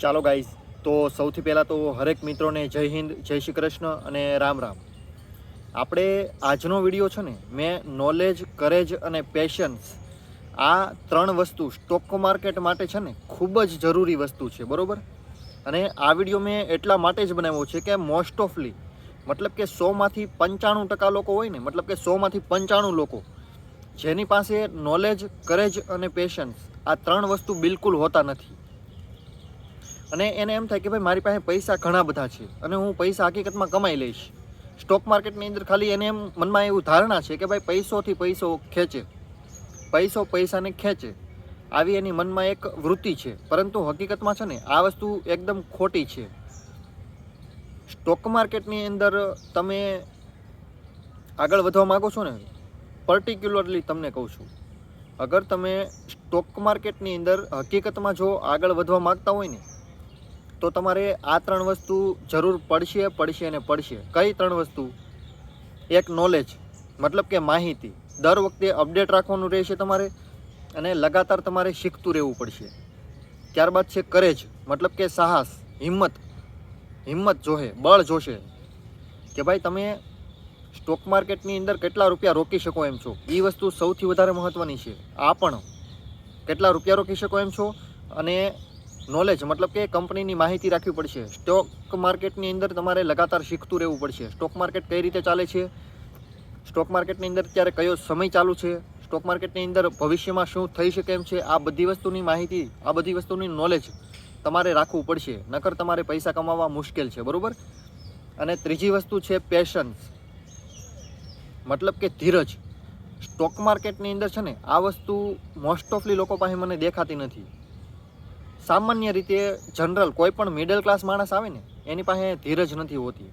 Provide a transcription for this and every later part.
ચાલો ગાઈઝ તો સૌથી પહેલાં તો હરેક મિત્રોને જય હિન્દ, જય શ્રી કૃષ્ણ અને રામ રામ. આપણે આજનો વીડિયો છે ને, મેં નોલેજ કરેજ અને પેશન્સ આ ત્રણ વસ્તુ સ્ટોક માર્કેટ માટે છે ને, ખૂબ જ જરૂરી વસ્તુ છે, બરાબર? અને આ વીડિયો મેં એટલા માટે જ બનાવ્યો છે કે મોસ્ટ ઓફલી મતલબ કે સોમાંથી પંચાણું ટકા લોકો હોય ને, મતલબ કે સોમાંથી પંચાણું લોકો, જેની પાસે નોલેજ કરેજ અને પેશન્સ આ ત્રણ વસ્તુ બિલકુલ હોતા નથી. અને એને એમ થાય કે ભાઈ મારી પાસે પૈસા ઘણા બધા છે અને હું પૈસા હકીકતમાં કમાઈ લઈશ. સ્ટોક માર્કેટની અંદર ખાલી એને એમ મનમાં એવું ધારણા છે કે ભાઈ પૈસોથી પૈસો ખેંચે. પૈસો પૈસાને ખેંચે. આવી એની મનમાં એક વૃત્તિ છે. પરંતુ હકીકતમાં છે ને, આ વસ્તુ એકદમ ખોટી છે. સ્ટોક માર્કેટની અંદર તમે આગળ વધવા માગો છો ને પર્ટિક્યુલરલી તમને કહું છું. અગર તમે સ્ટોક માર્કેટની અંદર હકીકતમાં જો આગળ વધવા માગતા હોય ને તો તમારે આ ત્રણ વસ્તુ જરૂર પડશે પડશે અને પડશે. કઈ ત્રણ વસ્તુ? એક નોલેજ મતલબ કે માહિતી. દર વખતે અપડેટ રાખવાનું રહેશે તમારે અને લગાતાર તમારે શીખતું રહેવું પડશે. ત્યારબાદ છે કરેજ મતલબ કે સાહસ, હિંમત. હિંમત જોશે, બળ જોશે. કે ભાઈ તમે સ્ટોક માર્કેટની અંદર કેટલા રૂપિયા રોકી શકો એમ છો? એ વસ્તુ સૌથી વધારે મહત્ત્વની છે. આ પણ. કેટલા રૂપિયા રોકી શકો એમ છો? અને નોલેજ મતલબ કે કંપનીની માહિતી રાખવી પડશે. સ્ટોક માર્કેટની અંદર તમારે લગાતાર શીખતું રહેવું પડશે. સ્ટોક માર્કેટ કઈ રીતે ચાલે છે? સ્ટોક માર્કેટની અંદર અત્યારે કયો સમય ચાલુ છે? સ્ટોક માર્કેટની અંદર ભવિષ્યમાં શું થઈ શકે એમ છે? આ બધી વસ્તુની માહિતી, આ બધી વસ્તુની નોલેજ તમારે રાખવું પડશે. નકર તમારે પૈસા કમાવા મુશ્કેલ છે, બરાબર? અને ત્રીજી વસ્તુ છે પેશન્સ મતલબ કે ધીરજ. સ્ટોક માર્કેટની અંદર છે ને, આ વસ્તુ મોસ્ટ ઓફલી લોકો પાસે મને દેખાતી નથી. સામાન્ય રીતે જનરલ કોઈ પણ મિડલ ક્લાસ માણસ આવે ને, એની પાસે ધીરજ નથી હોતી.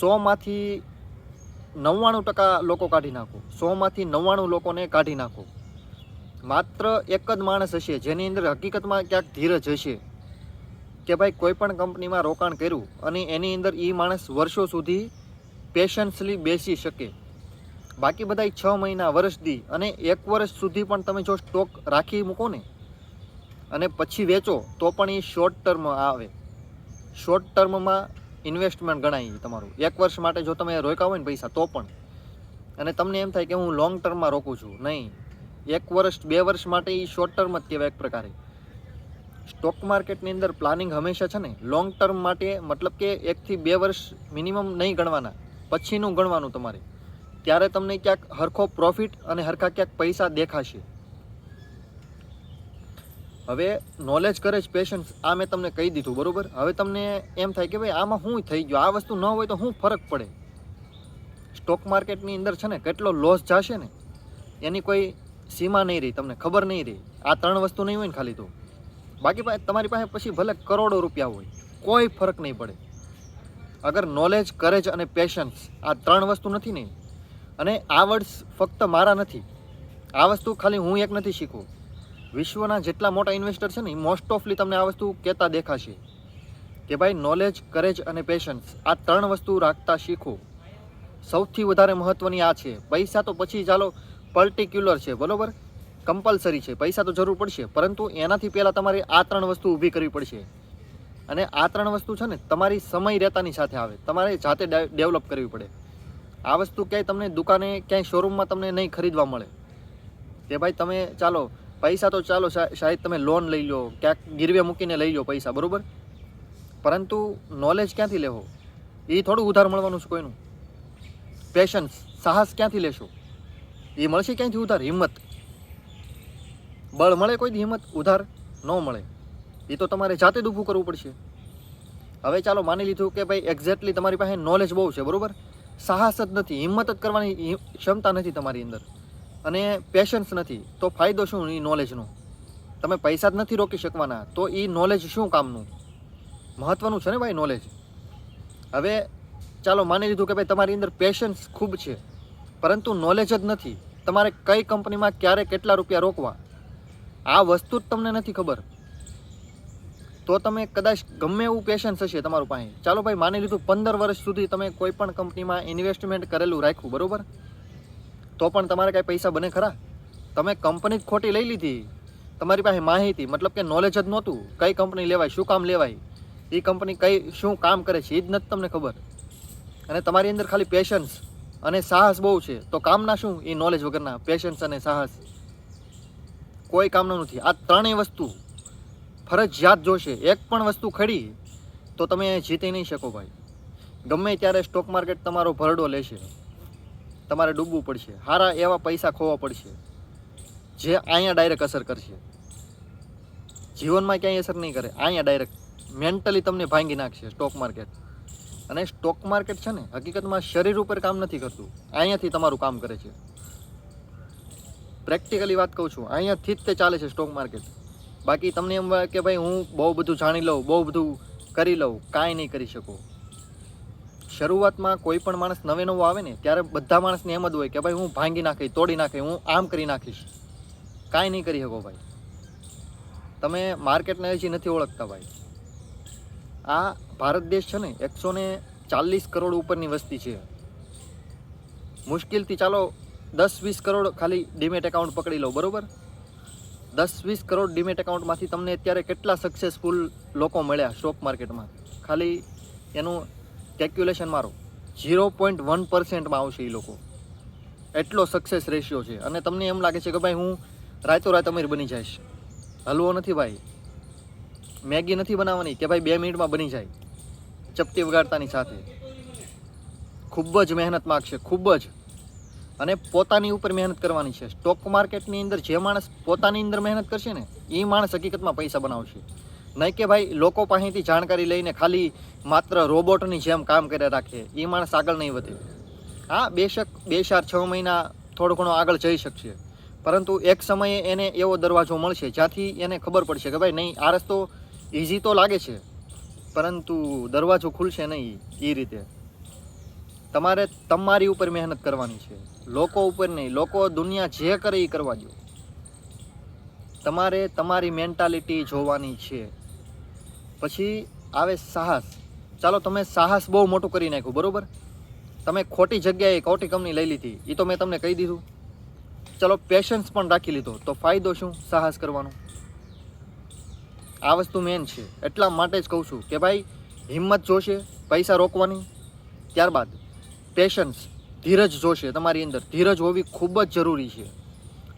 સોમાંથી નવ્વાણું ટકા લોકો કાઢી નાખો. સોમાંથી નવ્વાણું લોકોને કાઢી નાખો. માત્ર એક જ માણસ હશે, જેની અંદર હકીકતમાં ક્યાંક ધીરજ હશે. કે ભાઈ કોઈ પણ કંપનીમાં રોકાણ કર્યું અને એની અંદર એ માણસ વર્ષો સુધી પેશન્સલી બેસી શકે. બાકી બધા છ મહિના, વર્ષ દી અને એક વર્ષ સુધી પણ તમે જો સ્ટોક રાખી મૂકો ને અને પછી વેચો, તો પણ એ શોર્ટ ટર્મ આવે. શોર્ટ ટર્મમાં ઇન્વેસ્ટમેન્ટ ગણાય તમારું. એક વર્ષ માટે જો તમે રોકાવો ને પૈસા, તો પણ. અને તમને એમ થાય કે હું લોંગ ટર્મમાં રોકું છું. નહીં. એક વર્ષ, બે વર્ષ માટે એ શોર્ટ ટર્મ જ કહેવાય એક પ્રકારે. સ્ટોક માર્કેટની અંદર પ્લાનિંગ હંમેશા છે ને લોંગ ટર્મ માટે મતલબ કે એકથી બે વર્ષ મિનિમમ નહીં ગણવાના. પછીનું ગણવાનું તમારે. ત્યારે તમને ક્યાંક હરખો પ્રોફિટ અને હરખા ક્યાંક પૈસા દેખાશે. હવે નોલેજ કરે છે પેશન્સ આ મેં તમને કહી દીધું, બરાબર? હવે તમને એમ થાય કે ભાઈ આમાં શું થઈ ગયું? આ વસ્તુ ન હોય તો શું ફરક પડે? સ્ટોક માર્કેટની અંદર છે ને કેટલો લોસ જશે ને? એની કોઈ સીમા નહીં રહી, તમને ખબર નહીં રહી. આ ત્રણ વસ્તુ નહીં હોય ને ખાલી તો. બાકી તમારી પાસે પછી ભલે કરોડો રૂપિયા હોય, કોઈ ફરક નહીં પડે. અગર નોલેજ કરેજ અને પેશન્સ આ ત્રણ વસ્તુ નથી ને, અને આ વર્ડ્સ ફક્ત મારા નથી, આ વસ્તુ ખાલી હું એક નથી શીખું વિશ્વના જેટલા મોટા ઇન્વેસ્ટર છે ને, એ મોસ્ટ ઓફલી તમને આ વસ્તુ કહેતા દેખાશે કે ભાઈ નોલેજ કરેજ અને પેશન્સ આ ત્રણ વસ્તુ રાખતા શીખો. સૌથી વધારે મહત્ત્વની આ છે. પૈસા તો પછી ચાલો પર્ટિક્યુલર છે, બરાબર? કમ્પલસરી છે, પૈસા તો જરૂર પડશે, પરંતુ એનાથી પહેલાં તમારે આ ત્રણ વસ્તુ ઊભી કરવી પડશે. અને આ ત્રણ વસ્તુ છે ને, તમારી સમય રહેતાની સાથે આવે. તમારે જાતે ડેવલપ કરવી પડે. આ વસ્તુ ક્યાંય તમને દુકાને, ક્યાંય શોરૂમમાં તમને નહીં ખરીદવા મળે. કે ભાઈ, તમે ચાલો પૈસા તો ચાલો શાયદ તમે લોન લઈ લો, ક્યાંક ગીરવે મૂકીને લઈ લો પૈસા, બરાબર? પરંતુ નોલેજ ક્યાંથી લેવો? એ થોડું ઉધાર મળવાનું છે કોઈનું. પેશન્સ સાહસ ક્યાંથી લેશો? એ મળશે ક્યાંથી ઉધાર? હિંમત. બળ મળે કોઈ હિંમત? ઉધાર ન મળે. એ તો તમારે જાતે જ ઊભું કરવું પડશે. હવે ચાલો માની લીધું કે ભાઈ એક્ઝેક્ટલી તમારી પાસે નોલેજ બહુ છે, બરાબર? સાહસ જ નથી, હિંમત જ કરવાની ક્ષમતા નથી તમારી અંદર. અને પેશન્સ નથી, તો ફાયદો શું? એ નોલેજનો તમે પૈસા જ નથી રોકી શકવાના, તો એ નોલેજ શું કામનું? મહત્ત્વનું છે ને ભાઈ નોલેજ હવે ચાલો માની લીધું કે ભાઈ તમારી અંદર પેશન્સ ખૂબ છે, પરંતુ નોલેજ જ નથી. તમારે કઈ કંપનીમાં ક્યારે કેટલા રૂપિયા રોકવા? આ વસ્તુ જ તમને નથી ખબર. તો તમે કદાચ ગમે એવું પેશન્સ હશે તમારું પાસે. ચાલો ભાઈ માની લીધું પંદર વર્ષ સુધી તમે કોઈ પણ કંપનીમાં ઇન્વેસ્ટમેન્ટ કરેલું રાખ્યું, બરોબર? તો પણ તમારે કાંઈ પૈસા બને ખરા? તમે કંપની જ ખોટી લઈ લીધી. તમારી પાસે માહિતી, મતલબ કે નોલેજ જ નહોતું. કઈ કંપની લેવાય, શું કામ લેવાય? એ કંપની કઈ, શું કામ કરે છે એ જ નથી તમને ખબર. અને તમારી અંદર ખાલી પેશન્સ અને સાહસ બહુ છે. તો કામના શું? એ નોલેજ વગરના પેશન્સ અને સાહસ. કોઈ કામનું નથી. આ ત્રણેય વસ્તુ ફરજિયાત જોશે. એક પણ વસ્તુ ખડી તો તમે જીતી નહીં શકો ભાઈ. ગમે ત્યારે સ્ટોક માર્કેટ તમારો ભરડો લેશે. તમારે ડૂબવું પડશે. સારા એવા પૈસા ખોવા પડશે, જે અહીંયા ડાયરેક્ટ અસર કરશે. જીવનમાં ક્યાંય અસર નહીં કરે. અહીંયા ડાયરેક્ટ મેન્ટલી તમને ભાંગી નાખશે સ્ટોક માર્કેટ અને સ્ટોક માર્કેટ છે ને, હકીકતમાં શરીર ઉપર કામ નથી કરતું. અહીંયાથી તમારું કામ કરે છે. પ્રેક્ટિકલી વાત કહું છું, અહીંયાથી જ તે ચાલે છે સ્ટોક માર્કેટ બાકી તમને એમ કે ભાઈ હું બહુ બધું જાણી લઉં, બહુ બધું કરી લઉં, કાંઈ નહીં કરી શકો. શરૂઆતમાં કોઈ પણ માણસ નવે નવો આવે ને, ત્યારે બધા માણસને એમ જ હોય કે ભાઈ હું ભાંગી નાખી તોડી નાખી હું આમ કરી નાખીશ. કાંઈ નહીં કરી શકો ભાઈ. તમે માર્કેટને હજી નથી ઓળખતા ભાઈ. આ ભારત દેશ છે ને, એકસો ને ચાલીસ કરોડ ઉપરની વસ્તી છે. મુશ્કેલથી ચાલો દસ વીસ કરોડ ખાલી ડીમેટ એકાઉન્ટ પકડી લો, બરાબર? દસ વીસ કરોડ ડીમેટ એકાઉન્ટમાંથી તમને અત્યારે કેટલા સક્સેસફુલ લોકો મળ્યા સ્ટોક માર્કેટમાં ખાલી એનું કેલ્ક્યુલેશન મારો. ઝીરો પોઈન્ટ વન પર્સન્ટમાં આવશે એ લોકો. એટલો સક્સેસ રેશિયો છે. અને તમને એમ લાગે છે કે ભાઈ હું રાતો રાત અમીર બની જઈશ. હલવો નથી ભાઈ. મેગી નથી બનાવવાની કે ભાઈ બે મિનિટમાં બની જાય. ચપટી વગાડતાની સાથે. ખૂબ જ મહેનત માગશે ખૂબ જ. અને પોતાની ઉપર મહેનત કરવાની છે. સ્ટોક માર્કેટની અંદર જે માણસ પોતાની અંદર મહેનત કરશે ને એ માણસ હકીકતમાં પૈસા બનાવશે. નહીં કે ભાઈ, લોકો પાસેથી જાણકારી લઈને ખાલી માત્ર રોબોટની જેમ કામ કર્યા રાખે. એ માણસ આગળ નહીં વધે. હા બેશક બે ચાર છ મહિના થોડો ઘણો આગળ જઈ શકશે. પરંતુ એક સમયે એને એવો દરવાજો મળશે જ્યાંથી એને ખબર પડશે કે ભાઈ, નહીં, આ રસ્તો ઇઝી તો લાગે છે, પરંતુ દરવાજો ખુલશે નહીં એ રીતે. તમારે તમારી ઉપર મહેનત કરવાની છે. લોકો ઉપર નહીં, લોકો દુનિયા જે કરે એ કરવા દો. તમારે તમારી મેન્ટાલિટી જોવાની છે. પછી આવે સાહસ. ચાલો તમે સાહસ બહુ મોટું કરી નાખ્યું, બરાબર? તમે ખોટી જગ્યાએ ખોટી કંપની લઈ લીધી એ તો મેં તમને કહી દીધું. ચલો પેશન્સ પણ રાખી લીધો, તો ફાયદો શું સાહસ કરવાનો? આ વસ્તુ મેન છે. એટલા માટે જ કહું છું કે ભાઈ, હિંમત જોશે, પૈસા રોકવાની. ત્યારબાદ પેશન્સ ધીરજ જોશે તમારી અંદર. ધીરજ હોવી ખૂબ જ જરૂરી છે.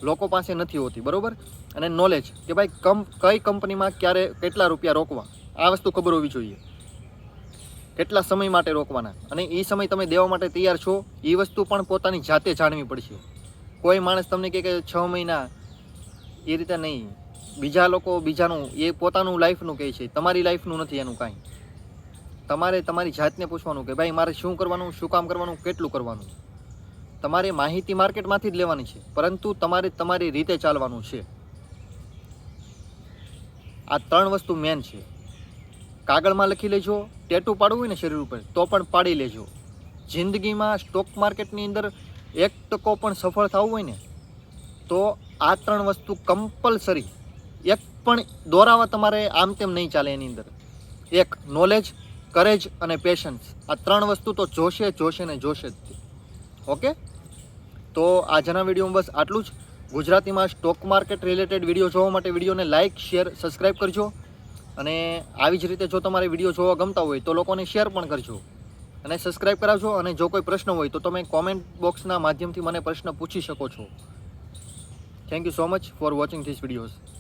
લોકો પાસે નથી હોતી, બરોબર? અને નોલેજ કે ભાઈ કમ, કઈ કંપનીમાં ક્યારે કેટલા રૂપિયા રોકવા? આ વસ્તુ ખબર હોવી જોઈએ. કેટલા સમય માટે રોકવાના? અને એ સમય તમે દેવા માટે તૈયાર છો એ વસ્તુ પણ પોતાની જાતે જાણવી પડશે. કોઈ માણસ તમને કહે કે છ મહિના એ રીતે નહીં. બીજા લોકો બીજાનું, એ પોતાનું લાઈફનું કહે છે. તમારી લાઈફનું નથી એનું કાંઈ. તમારે તમારી જાતને પૂછવાનું કે ભાઈ, મારે શું કરવાનું, શું કામ કરવાનું, કેટલું કરવાનું? તમારે માહિતી માર્કેટમાંથી જ લેવાની છે, પરંતુ તમારે તમારી રીતે ચાલવાનું છે. આ ત્રણ વસ્તુ મેન છે. કાગળમાં લખી લેજો ટેટુ પાડવું હોય ને શરીર ઉપર, તો પણ પાડી લેજો. જિંદગીમાં સ્ટોક માર્કેટની અંદર એક ટકો પણ સફળ થવું હોય ને, તો આ ત્રણ વસ્તુ કમ્પલસરી એક પણ દોરાવા તમારે આમ તેમ નહીં ચાલે એની અંદર. એક નોલેજ કરેજ અને પેશન્સ આ ત્રણ વસ્તુ તો જોશે જોશે ને જોશે જ. ઓકે તો આજના વિડીયોમાં બસ આટલું જ. ગુજરાતીમાં સ્ટોક માર્કેટ રિલેટેડ વીડિયો જોવા માટે વિડીયોને લાઇક શેર સબસ્ક્રાઈબ કરજો. અને આવી જ રીતે જો તમારે વીડિયો જોવા ગમતા હોય તો લોકોને શેર પણ કરજો. અને સબસ્ક્રાઈબ કરાવજો અને જો કોઈ પ્રશ્ન હોય તો તમે કોમેન્ટ બોક્સના માધ્યમથી મને પ્રશ્ન પૂછી શકો છો. Thank you so much for watching this videos